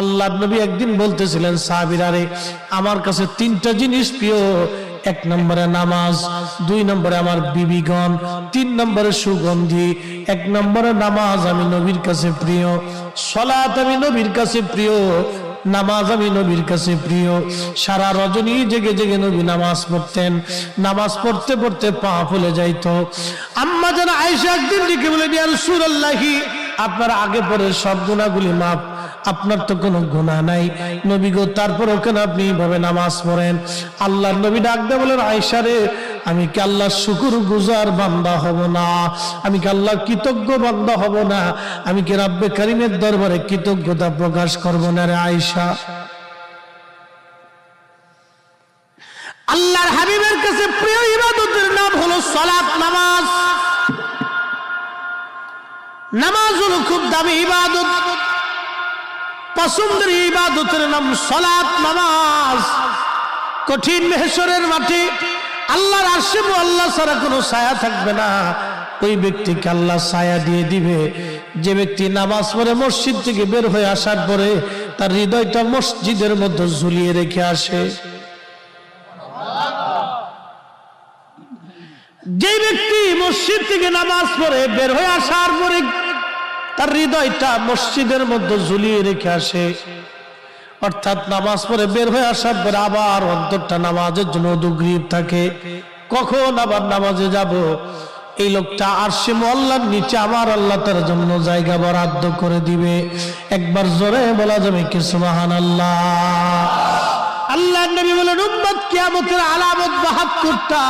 আল্লাহ নবী একদিন বলতেছিলেন সাহাবিরারে আমার কাছে তিনটা জিনিস প্রিয়। এক নম্বরে নামাজ, দুই নম্বরে আমার বিবিগণ, তিন নম্বরে সুগন্ধি, এক নম্বরে নামাজ আমি নবীর কাছে প্রিয় সলাত আমি নবীর কাছে প্রিয়, নামাজ আমি নবীর কাছে প্রিয়। সারা রজনী জেগে জেগে নবী নামাজ পড়তেন। নামাজ পড়তে পড়তে পা ফুলে যাইতো। আম্মা যেন আয়সা একদিন ডেকে বলে সুরাল্লাহি আপনার আগে পরে সব গুণাগুলি মাপ আপনার তো কোনো গুণা নাই। নবী গো, তারপর কেন আপনি এইভাবে নামাজ পড়েন। আল্লাহর নবী ডাকতে বলেন আয়সারে আমি কি আল্লাহর শুকুর গুজার বান্দা হব না? আমি কি আল্লাহর কৃতজ্ঞ বান্দা হব না? আমি কি রাব্বে করিমের দরবারে কৃতজ্ঞতা প্রকাশ করব না রে আয়সা আল্লাহর হাবিবের কাছে প্রিয় ইবাদতের নাম হলো সলাৎ নামাজ হলো খুব দামি ইবাদত। পছন্দের ইবাদতের নাম সলাৎ নামাজ। কঠিন মেহেশ্বরের মাটি আল্লাহর আশেম আল্লাহ ছাড়া কোনো ছায়া থাকবে না। ওই ব্যক্তিকে আল্লাহ ছায়া দিয়ে দিবে। যে ব্যক্তি নামাজ পড়ে মসজিদ থেকে বের হয়ে আসার পরে তার হৃদয়টা মসজিদের মধ্যে ঝুলিয়ে রেখে আসে। যে ব্যক্তি মসজিদ থেকে নামাজ পড়ে বের হয়ে আসার পরে তার হৃদয়টা মসজিদের মধ্যে ঝুলিয়ে রেখে আসে। অর্থাৎ নামাজ পড়ে বের হয়ে আসার পরে আবার অন্তরটা নামাজের জন্য উদ্গ্রীব থাকে। কখন আবার নামাজে যাব? এই লোকটা আর সে মোল্লার নিচে আমার আল্লাহ তার জন্য জায়গা বরাদ্দ করে দিবে। একবার জোরে বলা যাবে কি সুবাহান আল্লাহ আল্লাহ নবী বলেন, উম্মত কিয়ামতের আলামত বাহাত্তরটা।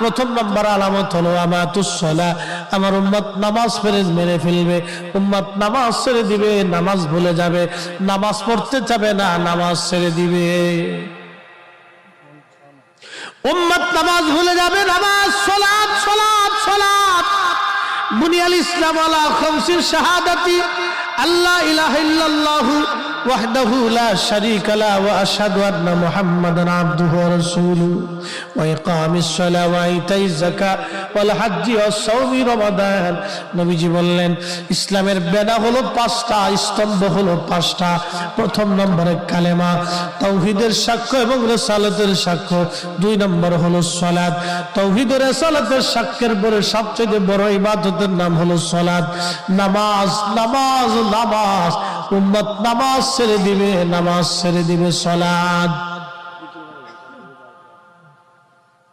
প্রথম নম্বর আলামত হলো আমাতুসলা আমার উম্মত নামাজ ফেরে মেরে ফেলবে। উম্মত নামাজ ছেড়ে দিবে, নামাজ ভুলে যাবে। নামাজ পড়তে যাবে না, নামাজ ছেড়ে দিবে। উম্মত নামাজ ভুলে যাবে, নামাজ সলাৎ সলাৎ সলাৎ বুনিয়াল ইসলাম আলা খামসির শাহাদাতি। আল্লাহ ইলাহা ইল্লাল্লাহু وحده لا شريك له واشهد ان محمدا عبده ورسوله واقام الصلاه وايتاء الزكاه والحج والصوم رمضان নবীজি বললেন ইসলামের বেদা হলো পাঁচটা স্তম্ভ হলো পাঁচটা প্রথম নম্বরে কালেমা তৌহিদের সাক্ষ্য এবং রেসালাতের সাক্ষ্য দুই নম্বর হলো সলাদ তৌহিদের রেসালাতের সাক্ষ্যের পরে সবচেয়ে বড় ইবাদতের নাম হলো সলাদ নামাজ নামাজ নামাজ উম্মত নামাজ ছেড়ে দিবে, নামাজ ছেড়ে দিবে সলাদ।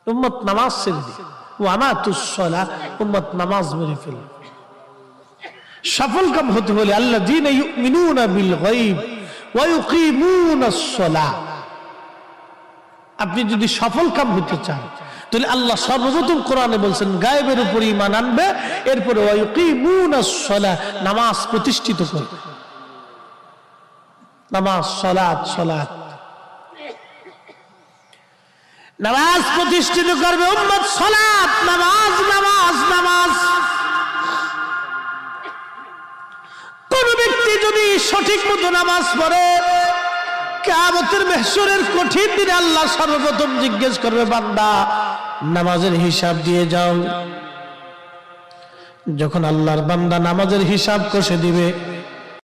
উম্মত নামাজ ছেড়ে দিবে। ও আমার তুসলা উম্মত নামাজ মেরে ফেলে সফল কাম হতে হলে আল্লাহ দিন ইউমিনুনা বিল গায়ব আপনি যদি সফল কাম হতে চান, তাহলে আল্লাহ সর্বপ্রথম কোরআনে বলছেন, গায়েবের উপর ইমান আনবে, এরপরে নামাজ প্রতিষ্ঠিত করবে। নামাজ সলাৎ সলাৎ নামাজ প্রতিষ্ঠিত করবে উম্মত সলাৎ নামাজ নামাজ নামাজ। কোন ব্যক্তি যদি সঠিক মতো নামাজ পড়ে কেমতের মেহসুরের কঠিন দিনে আল্লাহ সর্বপ্রথম জিজ্ঞেস করবে, বান্দা, নামাজের হিসাব দিয়ে যাও। যখন আল্লাহর বান্দা নামাজের হিসাব কষে দিবে